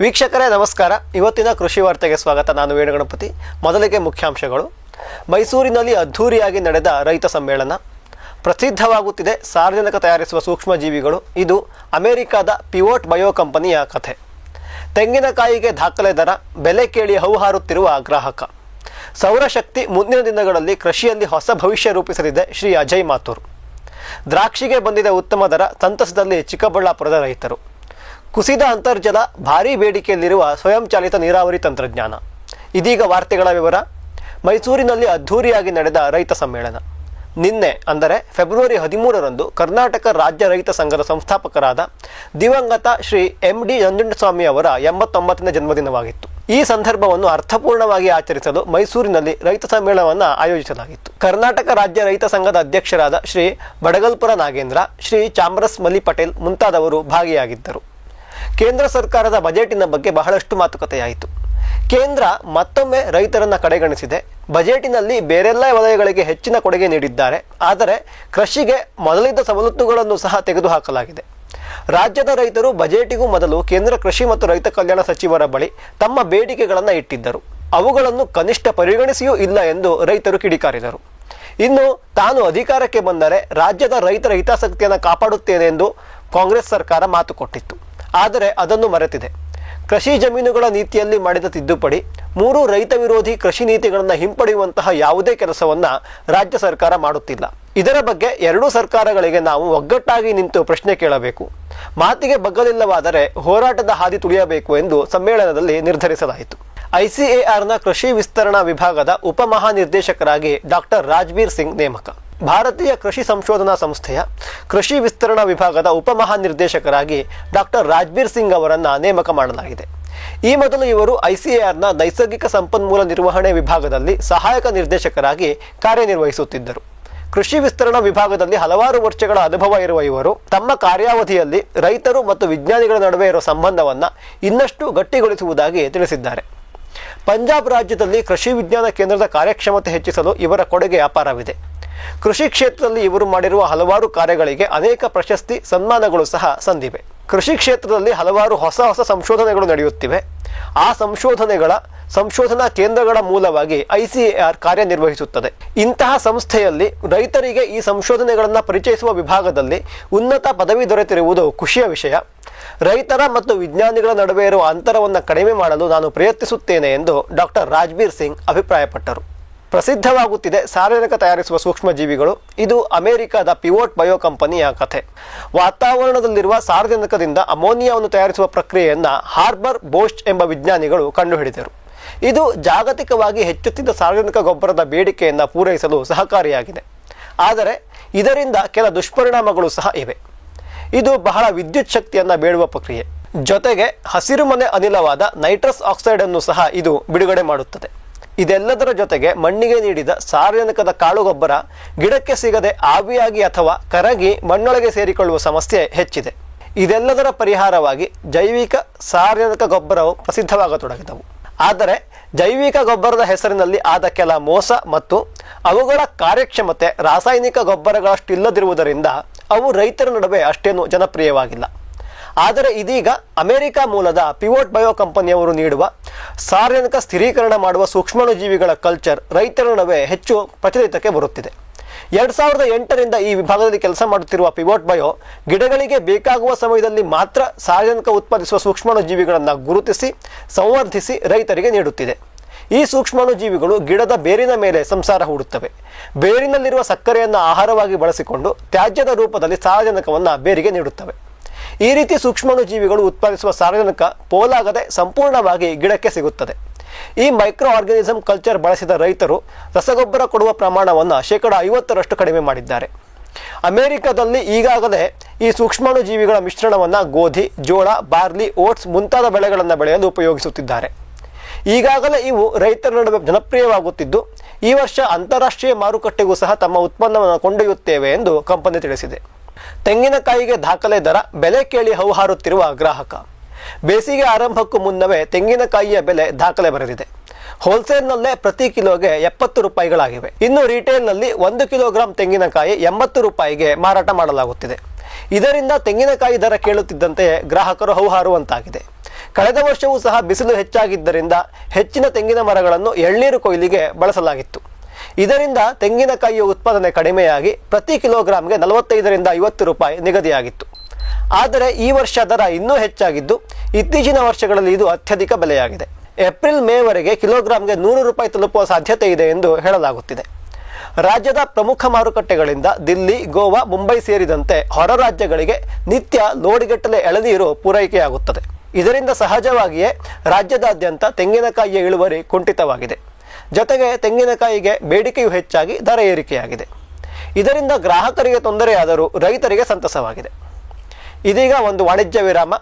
ವೀಕ್ಷಕರೇ, ನಮಸ್ಕಾರ. ಇವತ್ತಿನ ಕೃಷಿ ವಾರ್ತೆಗೆ ಸ್ವಾಗತ. ನಾನು ವೇಣುಗಣಪತಿ. ಮೊದಲಿಗೆ ಮುಖ್ಯಾಂಶಗಳು. ಮೈಸೂರಿನಲ್ಲಿ ಅದ್ಧೂರಿಯಾಗಿ ನಡೆದ ರೈತ ಸಮ್ಮೇಳನ. ಪ್ರಸಿದ್ಧವಾಗುತ್ತಿದೆ ಸಾರ್ವಜನಿಕ ತಯಾರಿಸುವ ಸೂಕ್ಷ್ಮಜೀವಿಗಳು. ಇದು ಅಮೆರಿಕದ ಪಿವೋಟ್ ಬಯೋ ಕಂಪನಿಯ ಕಥೆ. ತೆಂಗಿನಕಾಯಿಗೆ ದಾಖಲೆ ದರ, ಬೆಲೆ ಕೇಳಿ ಹೌಹಾರುತ್ತಿರುವ ಗ್ರಾಹಕ. ಸೌರಶಕ್ತಿ ಮುಂದಿನ ದಿನಗಳಲ್ಲಿ ಕೃಷಿಯಲ್ಲಿ ಹೊಸ ಭವಿಷ್ಯ ರೂಪಿಸಲಿದೆ ಶ್ರೀ ಅಜಯ್ ಮಾಥೂರ್. ದ್ರಾಕ್ಷಿಗೆ ಬಂದಿದೆ ಉತ್ತಮ ದರ, ಸಂತಸದಲ್ಲಿ ಚಿಕ್ಕಬಳ್ಳಾಪುರದ ರೈತರು. ಕುಸಿದ ಅಂತರ್ಜಲ, ಭಾರೀ ಬೇಡಿಕೆಯಲ್ಲಿರುವ ಸ್ವಯಂಚಾಲಿತ ನೀರಾವರಿ ತಂತ್ರಜ್ಞಾನ. ಇದೀಗ ವಾರ್ತೆಗಳ ವಿವರ. ಮೈಸೂರಿನಲ್ಲಿ ಅದ್ಧೂರಿಯಾಗಿ ನಡೆದ ರೈತ ಸಮ್ಮೇಳನ. ನಿನ್ನೆ, ಅಂದರೆ ಫೆಬ್ರವರಿ ಹದಿಮೂರರಂದು, ಕರ್ನಾಟಕ ರಾಜ್ಯ ರೈತ ಸಂಘದ ಸಂಸ್ಥಾಪಕರಾದ ದಿವಂಗತ ಶ್ರೀ ಎಂ ಡಿ ನಂಜುಂಡಸ್ವಾಮಿ ಅವರ ಎಂಬತ್ತೊಂಬತ್ತನೇ ಜನ್ಮದಿನವಾಗಿತ್ತು. ಈ ಸಂದರ್ಭವನ್ನು ಅರ್ಥಪೂರ್ಣವಾಗಿ ಆಚರಿಸಲು ಮೈಸೂರಿನಲ್ಲಿ ರೈತ ಸಮ್ಮೇಳನವನ್ನು ಆಯೋಜಿಸಲಾಗಿತ್ತು. ಕರ್ನಾಟಕ ರಾಜ್ಯ ರೈತ ಸಂಘದ ಅಧ್ಯಕ್ಷರಾದ ಶ್ರೀ ಬಡಗಲ್ಪುರ ನಾಗೇಂದ್ರ, ಶ್ರೀ ಚಾಮ್ರಸ್ ಮಲಿ ಪಟೇಲ್ ಮುಂತಾದವರು ಭಾಗಿಯಾಗಿದ್ದರು. ಕೇಂದ್ರ ಸರ್ಕಾರದ ಬಜೆಟಿನ ಬಗ್ಗೆ ಬಹಳಷ್ಟು ಮಾತುಕತೆಯಾಯಿತು. ಕೇಂದ್ರ ಮತ್ತೊಮ್ಮೆ ರೈತರನ್ನ ಕಡೆಗಣಿಸಿದೆ. ಬಜೆಟಿನಲ್ಲಿ ಬೇರೆಲ್ಲ ವಲಯಗಳಿಗೆ ಹೆಚ್ಚಿನ ಕೊಡುಗೆ ನೀಡಿದ್ದಾರೆ. ಆದರೆ ಕೃಷಿಗೆ ಮೊದಲಿದ್ದ ಸವಲತ್ತುಗಳನ್ನು ಸಹ ತೆಗೆದುಹಾಕಲಾಗಿದೆ. ರಾಜ್ಯದ ರೈತರು ಬಜೆಟಿಗೂ ಮೊದಲು ಕೇಂದ್ರ ಕೃಷಿ ಮತ್ತು ರೈತ ಕಲ್ಯಾಣ ಸಚಿವರ ಬಳಿ ತಮ್ಮ ಬೇಡಿಕೆಗಳನ್ನು ಇಟ್ಟಿದ್ದರು. ಅವುಗಳನ್ನು ಕನಿಷ್ಠ ಪರಿಗಣಿಸಿಯೂ ಇಲ್ಲ ಎಂದು ರೈತರು ಕಿಡಿಕಾರಿದರು. ಇನ್ನು ತಾನು ಅಧಿಕಾರಕ್ಕೆ ಬಂದರೆ ರಾಜ್ಯದ ರೈತರ ಹಿತಾಸಕ್ತಿಯನ್ನು ಕಾಪಾಡುತ್ತೇನೆ ಎಂದು ಕಾಂಗ್ರೆಸ್ ಸರ್ಕಾರ ಮಾತು ಕೊಟ್ಟಿತ್ತು. ಆದರೆ ಅದನ್ನು ಮರೆತಿದೆ. ಕೃಷಿ ಜಮೀನುಗಳ ನೀತಿಯಲ್ಲಿ ಮಾಡಿದ ತಿದ್ದುಪಡಿ, ಮೂರು ರೈತ ವಿರೋಧಿ ಕೃಷಿ ನೀತಿಗಳನ್ನು ಹಿಂಪಡೆಯುವಂತಹ ಯಾವುದೇ ಕೆಲಸವನ್ನ ರಾಜ್ಯ ಸರ್ಕಾರ ಮಾಡುತ್ತಿಲ್ಲ. ಇದರ ಬಗ್ಗೆ ಎರಡೂ ಸರ್ಕಾರಗಳಿಗೆ ನಾವು ಒಗ್ಗಟ್ಟಾಗಿ ನಿಂತು ಪ್ರಶ್ನೆ ಕೇಳಬೇಕು. ಮಾತಿಗೆ ಬಗ್ಗಲಿಲ್ಲವಾದರೆ ಹೋರಾಟದ ಹಾದಿ ತುಳಿಯಬೇಕು ಎಂದು ಸಮ್ಮೇಳನದಲ್ಲಿ ನಿರ್ಧರಿಸಲಾಯಿತು. ಐಸಿಎಆರ್ನ ಕೃಷಿ ವಿಸ್ತರಣಾ ವಿಭಾಗದ ಉಪಮಹಾನಿರ್ದೇಶಕರಾಗಿ ಡಾಕ್ಟರ್ ರಾಜ್ಬೀರ್ ಸಿಂಗ್ ನೇಮಕ. ಭಾರತೀಯ ಕೃಷಿ ಸಂಶೋಧನಾ ಸಂಸ್ಥೆಯ ಕೃಷಿ ವಿಸ್ತರಣಾ ವಿಭಾಗದ ಉಪಮಹಾನಿರ್ದೇಶಕರಾಗಿ ಡಾಕ್ಟರ್ ರಾಜ್ಬೀರ್ ಸಿಂಗ್ ಅವರನ್ನು ನೇಮಕ ಮಾಡಲಾಗಿದೆ. ಈ ಮೊದಲು ಇವರು ಐಸಿಎಆರ್ನ ನೈಸರ್ಗಿಕ ಸಂಪನ್ಮೂಲ ನಿರ್ವಹಣೆ ವಿಭಾಗದಲ್ಲಿ ಸಹಾಯಕ ನಿರ್ದೇಶಕರಾಗಿ ಕಾರ್ಯನಿರ್ವಹಿಸುತ್ತಿದ್ದರು. ಕೃಷಿ ವಿಸ್ತರಣಾ ವಿಭಾಗದಲ್ಲಿ ಹಲವಾರು ವರ್ಷಗಳ ಅನುಭವ ಇರುವ ಇವರು ತಮ್ಮ ಕಾರ್ಯಾವಧಿಯಲ್ಲಿ ರೈತರು ಮತ್ತು ವಿಜ್ಞಾನಿಗಳ ನಡುವೆ ಇರುವ ಸಂಬಂಧವನ್ನು ಇನ್ನಷ್ಟು ಗಟ್ಟಿಗೊಳಿಸುವುದಾಗಿ ತಿಳಿಸಿದ್ದಾರೆ. ಪಂಜಾಬ್ ರಾಜ್ಯದಲ್ಲಿ ಕೃಷಿ ವಿಜ್ಞಾನ ಕೇಂದ್ರದ ಕಾರ್ಯಕ್ಷಮತೆ ಹೆಚ್ಚಿಸಲು ಇವರ ಕೊಡುಗೆ ಅಪಾರವಿದೆ. ಕೃಷಿ ಕ್ಷೇತ್ರದಲ್ಲಿ ಇವರು ಮಾಡಿರುವ ಹಲವಾರು ಕಾರ್ಯಗಳಿಗೆ ಅನೇಕ ಪ್ರಶಸ್ತಿ ಸನ್ಮಾನಗಳು ಸಹ ಸಂದಿವೆ. ಕೃಷಿ ಕ್ಷೇತ್ರದಲ್ಲಿ ಹಲವಾರು ಹೊಸ ಹೊಸ ಸಂಶೋಧನೆಗಳು ನಡೆಯುತ್ತಿವೆ. ಆ ಸಂಶೋಧನೆಗಳ ಸಂಶೋಧನಾ ಕೇಂದ್ರಗಳ ಮೂಲವಾಗಿ ಐ ಸಿಎಆರ್ ಕಾರ್ಯನಿರ್ವಹಿಸುತ್ತದೆ. ಇಂತಹ ಸಂಸ್ಥೆಯಲ್ಲಿ ರೈತರಿಗೆ ಈ ಸಂಶೋಧನೆಗಳನ್ನು ಪರಿಚಯಿಸುವ ವಿಭಾಗದಲ್ಲಿ ಉನ್ನತ ಪದವಿ ದೊರೆತಿರುವುದು ಖುಷಿಯ ವಿಷಯ. ರೈತರ ಮತ್ತು ವಿಜ್ಞಾನಿಗಳ ನಡುವೆ ಇರುವ ಅಂತರವನ್ನು ಕಡಿಮೆ ಮಾಡಲು ನಾನು ಪ್ರಯತ್ನಿಸುತ್ತೇನೆ ಎಂದು ಡಾಕ್ಟರ್ ರಾಜ್ಬೀರ್ ಸಿಂಗ್ ಅಭಿಪ್ರಾಯಪಟ್ಟರು. ಪ್ರಸಿದ್ಧವಾಗುತ್ತಿದೆ ಸಾರ್ವಜನಿಕ ತಯಾರಿಸುವ ಸೂಕ್ಷ್ಮಜೀವಿಗಳು. ಇದು ಅಮೆರಿಕದ ಪಿವೋಟ್ ಬಯೋ ಕಂಪನಿಯ ಕಥೆ. ವಾತಾವರಣದಲ್ಲಿರುವ ಸಾರ್ವಜನಿಕದಿಂದ ಅಮೋನಿಯಾವನ್ನು ತಯಾರಿಸುವ ಪ್ರಕ್ರಿಯೆಯನ್ನು ಹಾರ್ಬರ್ ಬೋಸ್ಟ್ ಎಂಬ ವಿಜ್ಞಾನಿಗಳು ಕಂಡುಹಿಡಿದರು. ಇದು ಜಾಗತಿಕವಾಗಿ ಹೆಚ್ಚುತ್ತಿದ್ದ ಸಾರ್ವಜನಿಕ ಗೊಬ್ಬರದ ಬೇಡಿಕೆಯನ್ನು ಪೂರೈಸಲು ಸಹಕಾರಿಯಾಗಿದೆ. ಆದರೆ ಇದರಿಂದ ಕೆಲ ದುಷ್ಪರಿಣಾಮಗಳು ಸಹ ಇವೆ. ಇದು ಬಹಳ ವಿದ್ಯುತ್ ಶಕ್ತಿಯನ್ನು ಬೇಡುವ ಪ್ರಕ್ರಿಯೆ. ಜೊತೆಗೆ ಹಸಿರುಮನೆ ಅನಿಲವಾದ ನೈಟ್ರಸ್ ಆಕ್ಸೈಡನ್ನು ಸಹ ಇದು ಬಿಡುಗಡೆ ಮಾಡುತ್ತದೆ. ಇದೆಲ್ಲದರ ಜೊತೆಗೆ ಮಣ್ಣಿಗೆ ನೀಡಿದ ಸಾರ್ವಜನಿಕದ ಕಾಳುಗೊಬ್ಬರ ಗಿಡಕ್ಕೆ ಸಿಗದೆ ಆವಿಯಾಗಿ ಅಥವಾ ಕರಗಿ ಮಣ್ಣೊಳಗೆ ಸೇರಿಕೊಳ್ಳುವ ಸಮಸ್ಯೆ ಹೆಚ್ಚಿದೆ. ಇದೆಲ್ಲದರ ಪರಿಹಾರವಾಗಿ ಜೈವಿಕ ಸಾರ್ವಜನಿಕ ಗೊಬ್ಬರವು ಪ್ರಸಿದ್ಧವಾಗತೊಡಗಿದವು. ಆದರೆ ಜೈವಿಕ ಗೊಬ್ಬರದ ಹೆಸರಿನಲ್ಲಿ ಆದ ಕೆಲ ಮೋಸ ಮತ್ತು ಅವುಗಳ ಕಾರ್ಯಕ್ಷಮತೆ ರಾಸಾಯನಿಕ ಗೊಬ್ಬರಗಳಷ್ಟಿಲ್ಲದಿರುವುದರಿಂದ ಅವು ರೈತರ ನಡುವೆ ಅಷ್ಟೇನು ಜನಪ್ರಿಯವಾಗಿಲ್ಲ. ಆದರೆ ಇದೀಗ ಅಮೆರಿಕ ಮೂಲದ ಪಿವೋಟ್ ಬಯೋ ಕಂಪನಿಯವರು ನೀಡುವ ಸಾರ್ವಜನಿಕ ಸ್ಥಿರೀಕರಣ ಮಾಡುವ ಸೂಕ್ಷ್ಮಾಣುಜೀವಿಗಳ ಕಲ್ಚರ್ ರೈತರ ನಡುವೆ ಹೆಚ್ಚು ಪ್ರಚಲಿತಕ್ಕೆ ಬರುತ್ತಿದೆ. ಎರಡು ಸಾವಿರದ ಎಂಟರಿಂದ ಈ ವಿಭಾಗದಲ್ಲಿ ಕೆಲಸ ಮಾಡುತ್ತಿರುವ ಪಿವೋಟ್ ಬಯೋ ಗಿಡಗಳಿಗೆ ಬೇಕಾಗುವ ಸಮಯದಲ್ಲಿ ಮಾತ್ರ ಸಾರ್ವಜನಿಕ ಉತ್ಪಾದಿಸುವ ಸೂಕ್ಷ್ಮಾಣುಜೀವಿಗಳನ್ನು ಗುರುತಿಸಿ, ಸಂವರ್ಧಿಸಿ ರೈತರಿಗೆ ನೀಡುತ್ತಿದೆ. ಈ ಸೂಕ್ಷ್ಮಾಣುಜೀವಿಗಳು ಗಿಡದ ಬೇರಿನ ಮೇಲೆ ಸಂಸಾರ ಹೂಡುತ್ತವೆ. ಬೇರಿನಲ್ಲಿರುವ ಸಕ್ಕರೆಯನ್ನು ಆಹಾರವಾಗಿ ಬಳಸಿಕೊಂಡು ತ್ಯಾಜ್ಯದ ರೂಪದಲ್ಲಿ ಸಾರಜನಕವನ್ನು ಬೇರಿಗೆ ನೀಡುತ್ತವೆ. ಈ ರೀತಿ ಸೂಕ್ಷ್ಮಾಣುಜೀವಿಗಳು ಉತ್ಪಾದಿಸುವ ಸಾರಜನಕ ಪೋಲಾಗದೆ ಸಂಪೂರ್ಣವಾಗಿ ಗಿಡಕ್ಕೆ ಸಿಗುತ್ತದೆ. ಈ ಮೈಕ್ರೋ ಆರ್ಗನಿಸಮ್ ಕಲ್ಚರ್ ಬಳಸಿದ ರೈತರು ರಸಗೊಬ್ಬರ ಕೊಡುವ ಪ್ರಮಾಣವನ್ನು ಶೇಕಡ ಐವತ್ತರಷ್ಟು ಕಡಿಮೆ ಮಾಡಿದ್ದಾರೆ. ಅಮೆರಿಕದಲ್ಲಿ ಈಗಾಗಲೇ ಈ ಸೂಕ್ಷ್ಮಾಣುಜೀವಿಗಳ ಮಿಶ್ರಣವನ್ನು ಗೋಧಿ, ಜೋಳ, ಬಾರ್ಲಿ, ಓಟ್ಸ್ ಮುಂತಾದ ಬೆಳೆಗಳನ್ನು ಬೆಳೆಯಲು ಉಪಯೋಗಿಸುತ್ತಿದ್ದಾರೆ. ಈಗಾಗಲೇ ಇವು ರೈತರ ನಡುವೆ ಜನಪ್ರಿಯವಾಗುತ್ತಿದ್ದು, ಈ ವರ್ಷ ಅಂತಾರಾಷ್ಟ್ರೀಯ ಮಾರುಕಟ್ಟೆಗೂ ಸಹ ತಮ್ಮ ಉತ್ಪನ್ನವನ್ನು ಕೊಂಡೊಯ್ಯುತ್ತೇವೆ ಎಂದು ಕಂಪನಿ ತಿಳಿಸಿದೆ. ತೆಂಗಿನಕಾಯಿಗೆ ದಾಖಲೆ ದರ, ಬೆಲೆ ಕೇಳಿ ಹೌಹಾರುತ್ತಿರುವ ಗ್ರಾಹಕ. ಬೇಸಿಗೆ ಆರಂಭಕ್ಕೂ ಮುನ್ನವೇ ತೆಂಗಿನಕಾಯಿಯ ಬೆಲೆ ದಾಖಲೆ ಬರೆದಿದೆ. ಹೋಲ್ಸೇಲ್ನಲ್ಲೇ ಪ್ರತಿ ಕಿಲೋಗೆ ಎಪ್ಪತ್ತು ರೂಪಾಯಿಗಳಾಗಿವೆ. ಇನ್ನು ರಿಟೇಲ್ನಲ್ಲಿ ಒಂದು ಕಿಲೋಗ್ರಾಂ ತೆಂಗಿನಕಾಯಿ ಎಂಬತ್ತು ರೂಪಾಯಿಗೆ ಮಾರಾಟ ಮಾಡಲಾಗುತ್ತಿದೆ. ಇದರಿಂದ ತೆಂಗಿನಕಾಯಿ ದರ ಕೇಳುತ್ತಿದ್ದಂತೆಯೇ ಗ್ರಾಹಕರು ಹೌಹಾರುವಂತಾಗಿದೆ. ಕಳೆದ ವರ್ಷವೂ ಸಹ ಬಿಸಿಲು ಹೆಚ್ಚಾಗಿದ್ದರಿಂದ ಹೆಚ್ಚಿನ ತೆಂಗಿನ ಮರಗಳನ್ನು ಎಳ್ನೀರು ಕೊಯ್ಲಿಗೆ ಬಳಸಲಾಗಿತ್ತು. ಇದರಿಂದ ತೆಂಗಿನಕಾಯಿಯ ಉತ್ಪಾದನೆ ಕಡಿಮೆಯಾಗಿ ಪ್ರತಿ ಕಿಲೋಗ್ರಾಂಗೆ ನಲವತ್ತೈದರಿಂದ ಐವತ್ತು ರೂಪಾಯಿ ನಿಗದಿಯಾಗಿತ್ತು. ಆದರೆ ಈ ವರ್ಷ ದರ ಇನ್ನೂ ಹೆಚ್ಚಾಗಿದ್ದು, ಇತ್ತೀಚಿನ ವರ್ಷಗಳಲ್ಲಿ ಇದು ಅತ್ಯಧಿಕ ಬೆಲೆಯಾಗಿದೆ. ಏಪ್ರಿಲ್ ಮೇವರೆಗೆ ಕಿಲೋಗ್ರಾಂಗೆ ನೂರು ರೂಪಾಯಿ ತಲುಪುವ ಸಾಧ್ಯತೆ ಇದೆ ಎಂದು ಹೇಳಲಾಗುತ್ತಿದೆ. ರಾಜ್ಯದ ಪ್ರಮುಖ ಮಾರುಕಟ್ಟೆಗಳಿಂದ ದಿಲ್ಲಿ, ಗೋವಾ, ಮುಂಬೈ ಸೇರಿದಂತೆ ಹೊರ ರಾಜ್ಯಗಳಿಗೆ ನಿತ್ಯ ಲೋಡಿಗಟ್ಟಲೆ ಎಳನೀರು ಪೂರೈಕೆಯಾಗುತ್ತದೆ. ಇದರಿಂದ ಸಹಜವಾಗಿಯೇ ರಾಜ್ಯದಾದ್ಯಂತ ತೆಂಗಿನಕಾಯಿಯ ಇಳುವರಿ ಕುಂಠಿತವಾಗಿದೆ. ಜೊತೆಗೆ ತೆಂಗಿನಕಾಯಿಗೆ ಬೇಡಿಕೆಯು ಹೆಚ್ಚಾಗಿ ದರ ಏರಿಕೆಯಾಗಿದೆ. ಇದರಿಂದ ಗ್ರಾಹಕರಿಗೆ ತೊಂದರೆಯಾದರೂ ರೈತರಿಗೆ ಸಂತಸವಾಗಿದೆ. ಇದೀಗ ಒಂದು ವಾಣಿಜ್ಯ ವಿರಾಮ.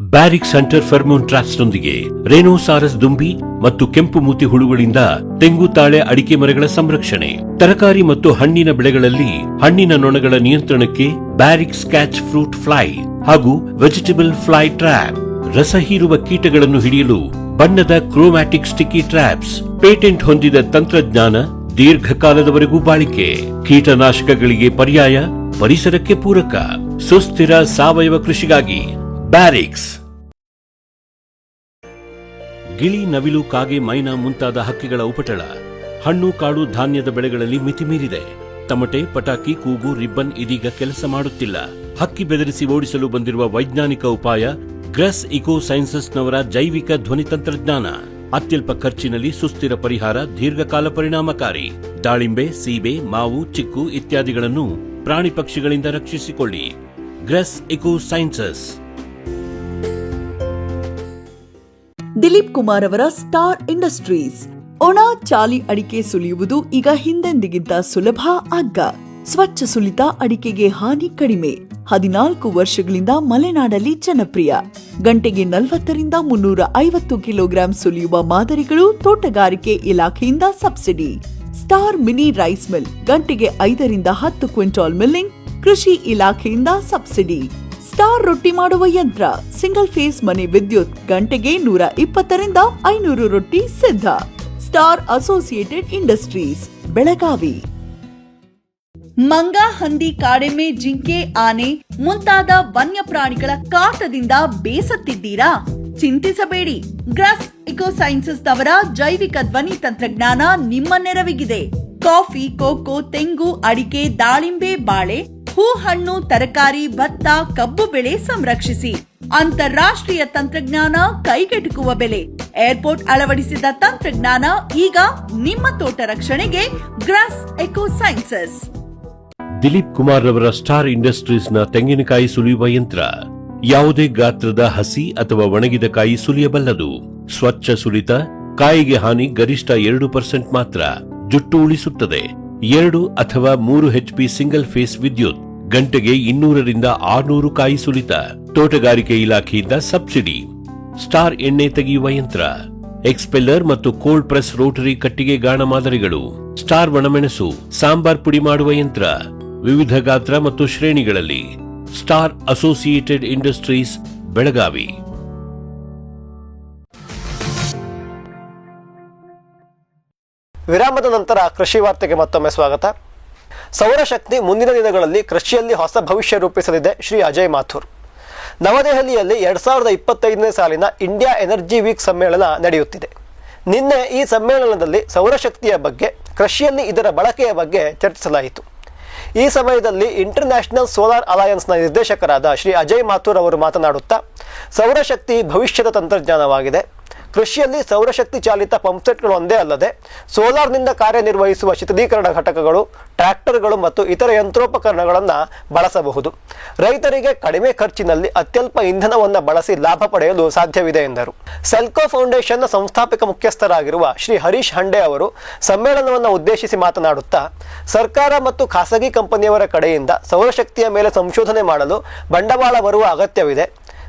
ಬ್ಯಾರಿಕ್ ಸೆಂಟರ್ ಫೆರ್ಮೋನ್ ಟ್ರಾಪ್ಸ್ನೊಂದಿಗೆ ರೇನೋಸಾರಸ್ ದುಂಬಿ ಮತ್ತು ಕೆಂಪು ಮೂತಿ ಹುಳುಗಳಿಂದ ತೆಂಗು ತಾಳೆ ಅಡಿಕೆ ಮರಗಳ ಸಂರಕ್ಷಣೆ, ತರಕಾರಿ ಮತ್ತು ಹಣ್ಣಿನ ಬೆಳೆಗಳಲ್ಲಿ ಹಣ್ಣಿನ ನೊಣಗಳ ನಿಯಂತ್ರಣಕ್ಕೆ ಬ್ಯಾರಿಕ್ ಸ್ಕ್ಯಾಚ್ ಫ್ರೂಟ್ ಫ್ಲೈ ಹಾಗೂ ವೆಜಿಟೇಬಲ್ ಫ್ಲೈ ಟ್ರ್ಯಾಪ್. ರಸ ಹೀರುವ ಕೀಟಗಳನ್ನು ಹಿಡಿಯಲು ಬಣ್ಣದ ಕ್ರೋಮ್ಯಾಟಿಕ್ ಸ್ಟಿಕ್ಕಿ ಟ್ರ್ಯಾಪ್ಸ್, ಪೇಟೆಂಟ್ ಹೊಂದಿದ ತಂತ್ರಜ್ಞಾನ, ದೀರ್ಘಕಾಲದವರೆಗೂ ಬಾಳಿಕೆ, ಕೀಟನಾಶಕಗಳಿಗೆ ಪರ್ಯಾಯ, ಪರಿಸರಕ್ಕೆ ಪೂರಕ, ಸುಸ್ಥಿರ ಸಾವಯವ ಕೃಷಿಗಾಗಿ ಬ್ಯಾರಿಕ್ಸ್. ಗಿಳಿ, ನವಿಲು, ಕಾಗೆ, ಮೈನಾ ಮುಂತಾದ ಹಕ್ಕಿಗಳ ಉಪಟಳ, ಹಣ್ಣು ಕಾಳು ಧಾನ್ಯದ ಬೆಳೆಗಳಲ್ಲಿ ಮಿತಿಮೀರಿದೆ ತಮಟೆ, ಪಟಾಕಿ, ಕೂಗು, ರಿಬ್ಬನ್ ಇದೀಗ ಕೆಲಸ ಮಾಡುತ್ತಿಲ್ಲ. ಹಕ್ಕಿ ಬೆದರಿಸಿ ಓಡಿಸಲು ಬಂದಿರುವ ವೈಜ್ಞಾನಿಕ ಉಪಾಯ ಗ್ರೆಸ್ ಇಕೋ ಸೈನ್ಸಸ್ನವರ ಜೈವಿಕ ಧ್ವನಿ ತಂತ್ರಜ್ಞಾನ. ಅತ್ಯಲ್ಪ ಖರ್ಚಿನಲ್ಲಿ ಸುಸ್ಥಿರ ಪರಿಹಾರ, ದೀರ್ಘಕಾಲ ಪರಿಣಾಮಕಾರಿ. ದಾಳಿಂಬೆ, ಸೀಬೆ, ಮಾವು, ಚಿಕ್ಕು ಇತ್ಯಾದಿಗಳನ್ನು ಪ್ರಾಣಿ ಪಕ್ಷಿಗಳಿಂದ ರಕ್ಷಿಸಿಕೊಳ್ಳಿ. Grass Eco Sciences Dilip Kumar ಅವರ ಸ್ಟಾರ್ ಇಂಡಸ್ಟ್ರೀಸ್. ಒಣ ಚಾಲಿ ಅಡಿಕೆ ಸುಲಿಯುವುದು ಈಗ ಹಿಂದೆಂದಿಗಿಂತ ಸುಲಭ, ಅಗ್ಗ. ಸ್ವಚ್ಛ ಸುಲಿತ ಅಡಿಕೆಗೆ ಹಾನಿ ಕಡಿಮೆ. ಹದಿನಾಲ್ಕು ವರ್ಷಗಳಿಂದ ಮಲೆನಾಡಲ್ಲಿ ಜನಪ್ರಿಯ. ಗಂಟೆಗೆ ನಲವತ್ತರಿಂದ ಮುನ್ನೂರ ಐವತ್ತು ಕಿಲೋಗ್ರಾಂ ಸುಲಿಯುವ ಮಾದರಿಗಳು ತೋಟಗಾರಿಕೆ ಇಲಾಖೆಯಿಂದ subsidy. Star mini rice mill ಗಂಟೆಗೆ ಐದರಿಂದ ಹತ್ತು ಕ್ವಿಂಟಾಲ್ ಮಿಲ್ಲಿಂಗ್ ಕೃಷಿ ಇಲಾಖೆಯಿಂದ ಸಬ್ಸಿಡಿ. ಸ್ಟಾರ್ ರೊಟ್ಟಿ ಮಾಡುವ ಯಂತ್ರ ಸಿಂಗಲ್ ಫೇಸ್ ಮನೆ ವಿದ್ಯುತ್ ಗಂಟೆಗೆ ನೂರ ಇಪ್ಪತ್ತರಿಂದ ಐನೂರು ರೊಟ್ಟಿ ಸಿದ್ಧ. Star Associated Industries, Belagavi. ಮಂಗ ಹಂದಿ ಕಾಡೆಮ್ಮೆ ಜಿಂಕೆ ಆನೆ ಮುಂತಾದ ವನ್ಯಪ್ರಾಣಿಗಳ ಕಾಟದಿಂದ ಬೇಸತ್ತಿದ್ದೀರಾ? ಚಿಂತಿಸಬೇಡಿ. ಗ್ರಾಸ್ ಇಕೋ ಸೈನ್ಸಸ್ ಅವರ ಜೈವಿಕ ಧ್ವನಿ ತಂತ್ರಜ್ಞಾನ ನಿಮ್ಮ ನೆರವಿಗಿದೆ. ಕಾಫಿ, ಕೋಕೋ, ತೆಂಗು, ಅಡಿಕೆ, ದಾಳಿಂಬೆ, ಬಾಳೆ ಹೂ ಹಣ್ಣು ತರಕಾರಿ, ಭತ್ತ, ಕಬ್ಬು ಬೆಳೆ ಸಂರಕ್ಷಿಸಿ. ಅಂತಾರಾಷ್ಟ್ರೀಯ ತಂತ್ರಜ್ಞಾನ ಕೈಗೆಟುಕುವ ಬೆಲೆ. ಏರ್ಪೋರ್ಟ್ ಅಳವಡಿಸಿದ ತಂತ್ರಜ್ಞಾನ ಈಗ ನಿಮ್ಮ ತೋಟ ರಕ್ಷಣೆಗೆ Grass Eco Sciences Dilip Kumar ರವರ ಸ್ಟಾರ್ ಇಂಡಸ್ಟ್ರೀಸ್ನ ತೆಂಗಿನಕಾಯಿ ಸುಲಿಯುವ ಯಂತ್ರ. ಯಾವುದೇ ಗಾತ್ರದ ಹಸಿ ಅಥವಾ ಒಣಗಿದ ಕಾಯಿ ಸುಲಿಯಬಲ್ಲದು. ಸ್ವಚ್ಛ ಸುಲಿತ, ಕಾಯಿಗೆ ಹಾನಿ ಗರಿಷ್ಠ ಎರಡು ಪರ್ಸೆಂಟ್ ಮಾತ್ರ. ಜುಟ್ಟು ಉಳಿಸುತ್ತದೆ. ಎರಡು ಅಥವಾ ಮೂರು ಹೆಚ್ಪಿ ಸಿಂಗಲ್ ಫೇಸ್ ವಿದ್ಯುತ್. ಗಂಟೆಗೆ ಇನ್ನೂರರಿಂದ ಆರ್ನೂರು ಕಾಯಿ ಸುಲಿತ. ತೋಟಗಾರಿಕೆ ಇಲಾಖೆಯಿಂದ ಸಬ್ಸಿಡಿ. ಸ್ಟಾರ್ ಎಣ್ಣೆ ತೆಗೆಯುವ ಯಂತ್ರ. ಎಕ್ಸ್ಪೆಲ್ಲರ್ ಮತ್ತು ಕೋಲ್ಡ್ ಪ್ರೆಸ್ ರೋಟರಿ ಕಟ್ಟಿಗೆ ಗಾಣ ಮಾದರಿಗಳು. ಸ್ಟಾರ್ ಒಣಮೆಣಸು, ಸಾಂಬಾರ್ ಪುಡಿ ಮಾಡುವ ಯಂತ್ರ. ವಿವಿಧ ಗಾತ್ರ ಮತ್ತು ಶ್ರೇಣಿಗಳಲ್ಲಿ ಸ್ಟಾರ್ ಅಸೋಸಿಯೇಟೆಡ್ ಇಂಡಸ್ಟ್ರೀಸ್ ಬೆಳಗಾವಿ. ವಿರಾಮದ ನಂತರ ಕೃಷಿ ವಾರ್ತೆಗೆ ಮತ್ತೊಮ್ಮೆ ಸ್ವಾಗತ. ಸೌರಶಕ್ತಿ ಮುಂದಿನ ದಿನಗಳಲ್ಲಿ ಕೃಷಿಯಲ್ಲಿ ಹೊಸ ಭವಿಷ್ಯ ರೂಪಿಸಲಿದೆ ಶ್ರೀ ಅಜಯ್ ಮಾಥುರ್. ನವದೆಹಲಿಯಲ್ಲಿ ಎರಡ್ ಸಾವಿರದ ಇಪ್ಪತ್ತೈದನೇ ಸಾಲಿನ ಇಂಡಿಯಾ ಎನರ್ಜಿ ವೀಕ್ ಸಮ್ಮೇಳನ ನಡೆಯುತ್ತಿದೆ. ನಿನ್ನೆ ಈ ಸಮ್ಮೇಳನದಲ್ಲಿ ಸೌರಶಕ್ತಿಯ ಬಗ್ಗೆ, ಕೃಷಿಯಲ್ಲಿ ಇದರ ಬಳಕೆಯ ಬಗ್ಗೆ ಚರ್ಚಿಸಲಾಯಿತು. ಈ ಸಮಯದಲ್ಲಿ ಇಂಟರ್ನ್ಯಾಷನಲ್ ಸೋಲಾರ್ ಅಲಯನ್ಸ್ನ ನಿರ್ದೇಶಕರಾದ ಶ್ರೀ ಅಜಯ್ ಮಾಥೂರ್ ಅವರು ಮಾತನಾಡುತ್ತಾ ಸೌರಶಕ್ತಿ ಭವಿಷ್ಯದ ತಂತ್ರಜ್ಞಾನವಾಗಿದೆ. ಕೃಷಿಯಲ್ಲಿ ಸೌರಶಕ್ತಿ ಚಾಲಿತ ಪಂಪ್ಸೆಟ್ಗಳು ಒಂದೇ ಅಲ್ಲದೆ ಸೋಲಾರ್ನಿಂದ ಕಾರ್ಯನಿರ್ವಹಿಸುವ ಶೀತಲೀಕರಣ ಘಟಕಗಳು, ಟ್ರ್ಯಾಕ್ಟರ್ಗಳು ಮತ್ತು ಇತರ ಯಂತ್ರೋಪಕರಣಗಳನ್ನು ಬಳಸಬಹುದು. ರೈತರಿಗೆ ಕಡಿಮೆ ಖರ್ಚಿನಲ್ಲಿ ಅತ್ಯಲ್ಪ ಇಂಧನವನ್ನು ಬಳಸಿ ಲಾಭ ಪಡೆಯಲು ಸಾಧ್ಯವಿದೆ ಎಂದರು. ಸೆಲ್ಕೋ ಫೌಂಡೇಶನ್ನ ಸಂಸ್ಥಾಪಕ ಮುಖ್ಯಸ್ಥರಾಗಿರುವ ಶ್ರೀ ಹರೀಶ್ ಹಂಡೆ ಅವರು ಸಮ್ಮೇಳನವನ್ನು ಉದ್ದೇಶಿಸಿ ಮಾತನಾಡುತ್ತಾ, ಸರ್ಕಾರ ಮತ್ತು ಖಾಸಗಿ ಕಂಪನಿಯವರ ಕಡೆಯಿಂದ ಸೌರಶಕ್ತಿಯ ಮೇಲೆ ಸಂಶೋಧನೆ ಮಾಡಲು ಬಂಡವಾಳ ಬರುವ ಅಗತ್ಯವಿದೆ.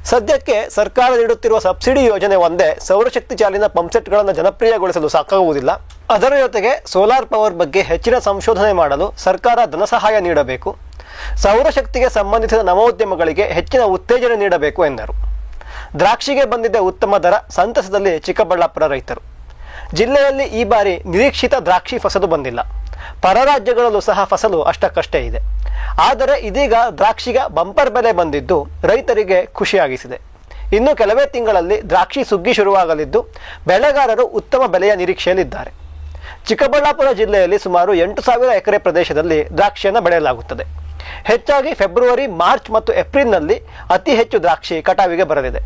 ಸದ್ಯಕ್ಕೆ ಸರ್ಕಾರ ನೀಡುತ್ತಿರುವ ಸಬ್ಸಿಡಿ ಯೋಜನೆ ಒಂದೇ ಸೌರಶಕ್ತಿ ಚಾಲಿನ ಪಂಪ್ಸೆಟ್ಗಳನ್ನು ಜನಪ್ರಿಯಗೊಳಿಸಲು ಸಾಕಾಗುವುದಿಲ್ಲ. ಅದರ ಜೊತೆಗೆ ಸೋಲಾರ್ ಪವರ್ ಬಗ್ಗೆ ಹೆಚ್ಚಿನ ಸಂಶೋಧನೆ ಮಾಡಲು ಸರ್ಕಾರ ಧನಸಹಾಯ ನೀಡಬೇಕು. ಸೌರಶಕ್ತಿಗೆ ಸಂಬಂಧಿಸಿದ ನವೋದ್ಯಮಗಳಿಗೆ ಹೆಚ್ಚಿನ ಉತ್ತೇಜನ ನೀಡಬೇಕು ಎಂದರು. ದ್ರಾಕ್ಷಿಗೆ ಬಂದಿದ್ದ ಉತ್ತಮ ದರ ಸಂತಸದಲ್ಲಿ ಚಿಕ್ಕಬಳ್ಳಾಪುರ ರೈತರು. ಜಿಲ್ಲೆಯಲ್ಲಿ ಈ ಬಾರಿ ನಿರೀಕ್ಷಿತ ದ್ರಾಕ್ಷಿ ಫಸಲು ಬಂದಿಲ್ಲ. ಪರ ರಾಜ್ಯಗಳಲ್ಲೂ ಸಹ ಫಸಲು ಅಷ್ಟಕ್ಕಷ್ಟೇ ಇದೆ. ಆದರೆ ಇದೀಗ ದ್ರಾಕ್ಷಿಗ ಬಂಪರ್ ಬೆಲೆ ಬಂದಿದ್ದು ರೈತರಿಗೆ ಖುಷಿಯಾಗಿಸಿದೆ. ಇನ್ನು ಕೆಲವೇ ತಿಂಗಳಲ್ಲಿ ದ್ರಾಕ್ಷಿ ಸುಗ್ಗಿ ಶುರುವಾಗಲಿದ್ದು ಬೆಳೆಗಾರರು ಉತ್ತಮ ಬೆಲೆಯ ನಿರೀಕ್ಷೆಯಲ್ಲಿದ್ದಾರೆ. ಚಿಕ್ಕಬಳ್ಳಾಪುರ ಜಿಲ್ಲೆಯಲ್ಲಿ ಸುಮಾರು ಎಂಟು ಸಾವಿರ ಎಕರೆ ಪ್ರದೇಶದಲ್ಲಿ ದ್ರಾಕ್ಷಿಯನ್ನು ಬೆಳೆಯಲಾಗುತ್ತದೆ. ಹೆಚ್ಚಾಗಿ ಫೆಬ್ರವರಿ, ಮಾರ್ಚ್ ಮತ್ತು ಏಪ್ರಿಲ್ನಲ್ಲಿ ಅತಿ ಹೆಚ್ಚು ದ್ರಾಕ್ಷಿ ಕಟಾವಿಗೆ ಬರಲಿದೆ.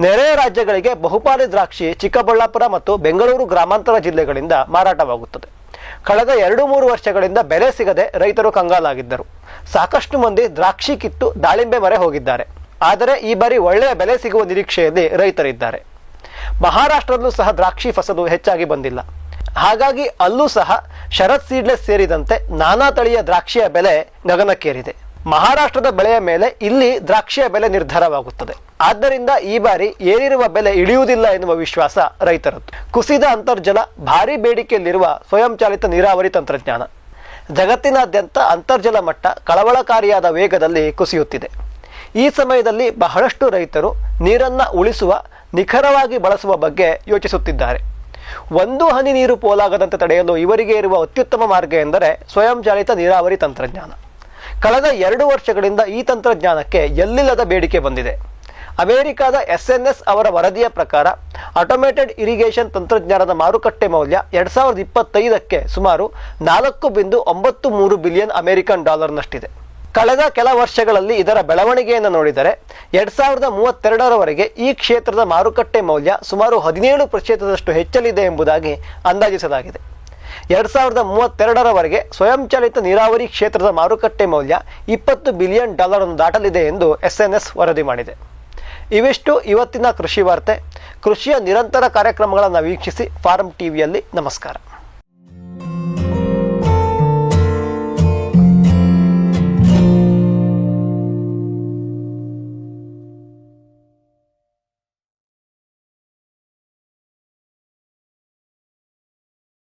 ನೆರೆಯ ರಾಜ್ಯಗಳಿಗೆ ಬಹುಪಾಲು ದ್ರಾಕ್ಷಿ ಚಿಕ್ಕಬಳ್ಳಾಪುರ ಮತ್ತು ಬೆಂಗಳೂರು ಗ್ರಾಮಾಂತರ ಜಿಲ್ಲೆಗಳಿಂದ ಮಾರಾಟವಾಗುತ್ತದೆ. ಕಳೆದ ಎರಡು ಮೂರು ವರ್ಷಗಳಿಂದ ಬೆಲೆ ಸಿಗದೆ ರೈತರು ಕಂಗಾಲಾಗಿದ್ದರು. ಸಾಕಷ್ಟು ಮಂದಿ ದ್ರಾಕ್ಷಿ ಕಿತ್ತು ದಾಳಿಂಬೆ ಮರೆ ಹೋಗಿದ್ದಾರೆ. ಆದರೆ ಈ ಬಾರಿ ಒಳ್ಳೆಯ ಬೆಲೆ ಸಿಗುವ ನಿರೀಕ್ಷೆಯಲ್ಲಿ ರೈತರಿದ್ದಾರೆ. ಮಹಾರಾಷ್ಟ್ರದಲ್ಲೂ ಸಹ ದ್ರಾಕ್ಷಿ ಫಸಲು ಹೆಚ್ಚಾಗಿ ಬಂದಿಲ್ಲ. ಹಾಗಾಗಿ ಅಲ್ಲೂ ಸಹ ಶರತ್ ಸೀಡ್ಲೆಸ್ ಸೇರಿದಂತೆ ನಾನಾ ತಳಿಯ ದ್ರಾಕ್ಷಿಯ ಬೆಲೆ ಗಗನಕ್ಕೇರಿದೆ. ಮಹಾರಾಷ್ಟ್ರದ ಬೆಳೆಯ ಮೇಲೆ ಇಲ್ಲಿ ದ್ರಾಕ್ಷಿಯ ಬೆಲೆ ನಿರ್ಧಾರವಾಗುತ್ತದೆ. ಆದ್ದರಿಂದ ಈ ಬಾರಿ ಏರಿರುವ ಬೆಲೆ ಇಳಿಯುವುದಿಲ್ಲ ಎನ್ನುವ ವಿಶ್ವಾಸ ರೈತರದ್ದು. ಕುಸಿದ ಅಂತರ್ಜಲ, ಭಾರಿ ಬೇಡಿಕೆಯಲ್ಲಿರುವ ಸ್ವಯಂಚಾಲಿತ ನೀರಾವರಿ ತಂತ್ರಜ್ಞಾನ. ಜಗತ್ತಿನಾದ್ಯಂತ ಅಂತರ್ಜಲ ಮಟ್ಟ ಕಳವಳಕಾರಿಯಾದ ವೇಗದಲ್ಲಿ ಕುಸಿಯುತ್ತಿದೆ. ಈ ಸಮಯದಲ್ಲಿ ಬಹಳಷ್ಟು ರೈತರು ನೀರನ್ನು ಉಳಿಸುವ, ನಿಖರವಾಗಿ ಬಳಸುವ ಬಗ್ಗೆ ಯೋಚಿಸುತ್ತಿದ್ದಾರೆ. ಒಂದು ಹನಿ ನೀರು ಪೋಲಾಗದಂತೆ ತಡೆಯಲು ಇವರಿಗೆ ಇರುವ ಅತ್ಯುತ್ತಮ ಮಾರ್ಗ ಎಂದರೆ ಸ್ವಯಂಚಾಲಿತ ನೀರಾವರಿ ತಂತ್ರಜ್ಞಾನ. ಕಳೆದ ಎರಡು ವರ್ಷಗಳಿಂದ ಈ ತಂತ್ರಜ್ಞಾನಕ್ಕೆ ಎಲ್ಲಿಲ್ಲದ ಬೇಡಿಕೆ ಬಂದಿದೆ. ಅಮೆರಿಕದ ಎಸ್ಎನ್ಎಸ್ ಎನ್ ಎಸ್ ಅವರ ವರದಿಯ ಪ್ರಕಾರ ಆಟೋಮೇಟೆಡ್ ಇರಿಗೇಷನ್ ತಂತ್ರಜ್ಞಾನದ ಮಾರುಕಟ್ಟೆ ಮೌಲ್ಯ ಎರಡ್ ಸಾವಿರದ ಇಪ್ಪತ್ತೈದಕ್ಕೆ ಸುಮಾರು ನಾಲ್ಕು ಬಿಂದು ಒಂಬತ್ತು ಮೂರು ಬಿಲಿಯನ್ ಅಮೆರಿಕನ್ ಡಾಲರ್ನಷ್ಟಿದೆ. ಕಳೆದ ಕೆಲ ವರ್ಷಗಳಲ್ಲಿ ಇದರ ಬೆಳವಣಿಗೆಯನ್ನು ನೋಡಿದರೆ ಎರಡ್ ಸಾವಿರದ ಮೂವತ್ತೆರಡರವರೆಗೆ ಈ ಕ್ಷೇತ್ರದ ಮಾರುಕಟ್ಟೆ ಮೌಲ್ಯ ಸುಮಾರು ಹದಿನೇಳು ಪ್ರತಿಶತದಷ್ಟು ಹೆಚ್ಚಲಿದೆ ಎಂಬುದಾಗಿ ಅಂದಾಜಿಸಲಾಗಿದೆ. ಎರಡ್ ಸಾವಿರದ ಮೂವತ್ತೆರಡರವರೆಗೆ ಸ್ವಯಂಚಾಲಿತ ನೀರಾವರಿ ಕ್ಷೇತ್ರದ ಮಾರುಕಟ್ಟೆ ಮೌಲ್ಯ ಇಪ್ಪತ್ತು ಬಿಲಿಯನ್ ಡಾಲರ್ ಅನ್ನು ದಾಟಲಿದೆ ಎಂದು ಎಸ್ಎನ್ಎಸ್ ಎನ್ ಎಸ್ ವರದಿ ಮಾಡಿದೆ. ಇವಿಷ್ಟು ಇವತ್ತಿನ ಕೃಷಿ ವಾರ್ತೆ. ಕೃಷಿಯ ನಿರಂತರ ಕಾರ್ಯಕ್ರಮಗಳನ್ನು ವೀಕ್ಷಿಸಿ ಫಾರಂ ಟಿವಿಯಲ್ಲಿ ನಮಸ್ಕಾರ.